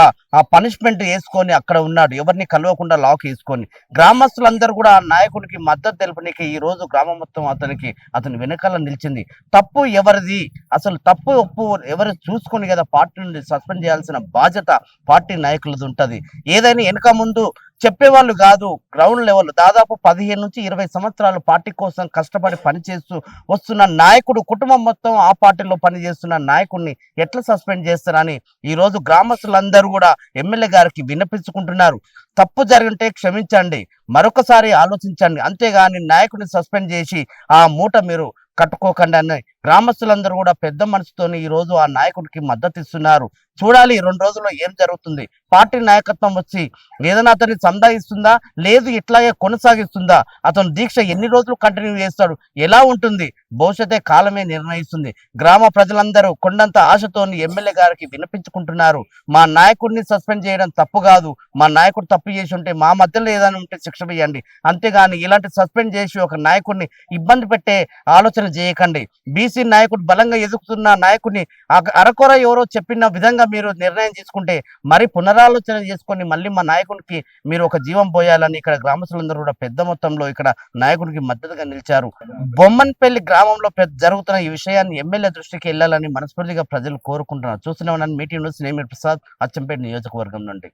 పనిష్మెంట్ వేసుకొని అక్కడ ఉన్నాడు. ఎవరిని కలవకుండా లాక్ వేసుకొని. గ్రామస్తులందరూ కూడా ఆ నాయకుడికి మద్దతు తెలుపనికి ఈ రోజు గ్రామం మొత్తం అతనికి అతని వెనకాల నిలిచింది. తప్పు ఎవరిది? అసలు తప్పు ఒప్పు ఎవరు చూసుకొని కదా పార్టీ నుండి సస్పెండ్ చేయాల్సిన బాధ్యత పార్టీ నాయకులది ఉంటుంది. ఏదైనా వెనక ముందు చెప్పేవాళ్ళు కాదు గ్రౌండ్ లెవెల్ దాదాపు పదిహేను నుంచి ఇరవై సంవత్సరాలు పార్టీ కోసం కష్టపడి పనిచేస్తూ వస్తున్న నాయకుడు కుటుంబం మొత్తం ఆ పార్టీలో పనిచేస్తున్న నాయకుడిని ఎట్లా సస్పెండ్ చేస్తారని ఈరోజు గ్రామస్తులందరూ కూడా ఎమ్మెల్యే గారికి విన్నపించుకుంటున్నారు. తప్పు జరిగింటే క్షమించండి మరొకసారి ఆలోచించండి. అంతేగాని నాయకుడిని సస్పెండ్ చేసి ఆ మూట మీరు కట్టుకోకండి అని గ్రామస్తులందరూ కూడా పెద్ద మనసుతోని ఈ రోజు ఆ నాయకుడికి మద్దతు ఇస్తున్నారు. చూడాలి రెండు రోజుల్లో ఏం జరుగుతుంది? పార్టీ నాయకత్వం వచ్చి ఏదైనా అతన్ని సందాయిస్తుందా? లేదు ఇట్లాగే కొనసాగిస్తుందా? అతను దీక్ష ఎన్ని రోజులు కంటిన్యూ చేస్తాడు? ఎలా ఉంటుంది? భవిష్యత్తే కాలమే నిర్ణయిస్తుంది. గ్రామ ప్రజలందరూ కొండంత ఆశతోని ఎమ్మెల్యే గారికి వినిపించుకుంటున్నారు. మా నాయకుడిని సస్పెండ్ చేయడం తప్పు కాదు. మా నాయకుడు తప్పు చేసి ఉంటే మా మధ్యలో ఏదైనా ఉంటే శిక్ష వేయండి. అంతేగాని ఇలాంటి సస్పెండ్ చేసి ఒక నాయకుడిని ఇబ్బంది పెట్టే ఆలోచన చేయకండి. బీసీ నాయకుడు బలంగా ఎదుగుతున్న నాయకుడిని అరకొర ఎవరో చెప్పిన విధంగా మీరు నిర్ణయం తీసుకుంటే మరి పునరాలోచన చేసుకొని మళ్ళీ మా నాయకుడికి మీరు ఒక జీవం పోయాలని ఇక్కడ గ్రామస్తులందరూ కూడా పెద్ద మొత్తంలో ఇక్కడ నాయకుడికి మద్దతుగా నిలిచారు. బొమ్మన్పల్లి గ్రామంలో పెద్ద జరుగుతున్న ఈ విషయాన్ని ఎమ్మెల్యే దృష్టికి వెళ్ళాలని మనస్ఫూర్తిగా ప్రజలు కోరుకుంటున్నారు. చూస్తున్నామని మీటింగ్ నుంచి నేమి ప్రసాద్ అచ్చంపేట నియోజకవర్గం నుండి.